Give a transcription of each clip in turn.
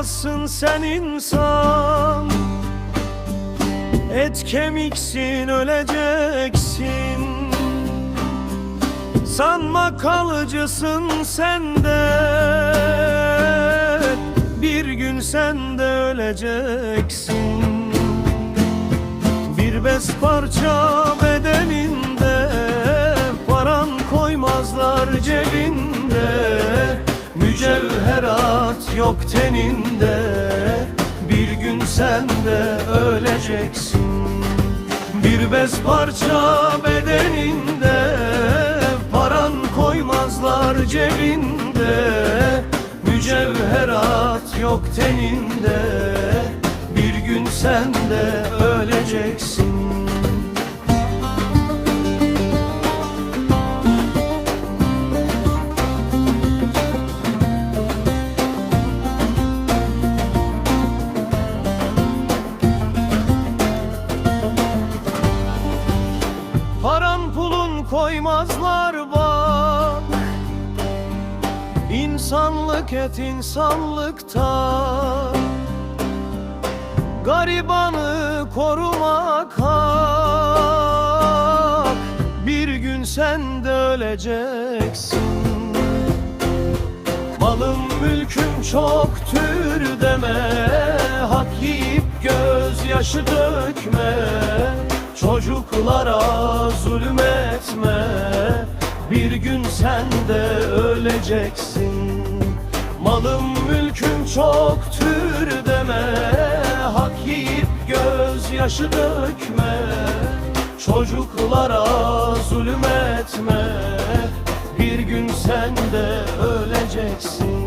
koymazsın sen insan. Et kemiksin öleceksin. Sanma kalıcısın sende Bir gün sen de öleceksin. Bir bez parça bedeninde Paran koymazlar cebinde Mücevherat yok teninde. Bir gün sen de öleceksin. Bir bez parça bedeninde. Paran koymazlar cebinde. Mücevherat yok teninde. Bir gün sen de öleceksin koymazlar bak. İnsanlık et insanlıkta. Garibanı korumak hak Bir gün sen de öleceksin. Malım mülküm çoktur deme. Hak yiyip gözyaşı dökme. Çocuklara zulüm etme. Bir gün sen de öleceksin. Malım mülküm çoktur deme. Hak yiyip gözyaşı dökme. Çocuklara zulüm etme Bir gün sen de öleceksin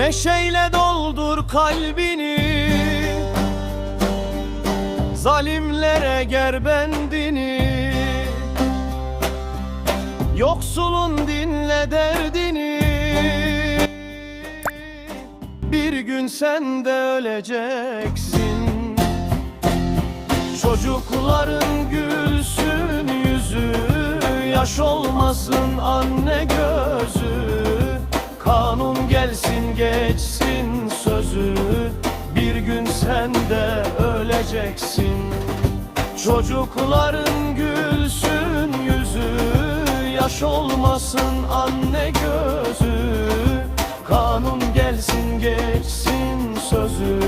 Neşeyle doldur kalbini. Zalimlere ger bendini. Yoksulun dinle derdini. Bir gün sen de öleceksin. Çocukların gelsin geçsin sözü. Bir gün sen de öleceksin. Çocukların gülsün yüzü. Yaş olmasın anne gözü. Kanun gelsin geçsin sözü.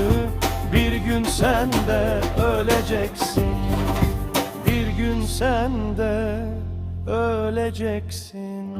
Bir gün sen de öleceksin. Bir gün sen de öleceksin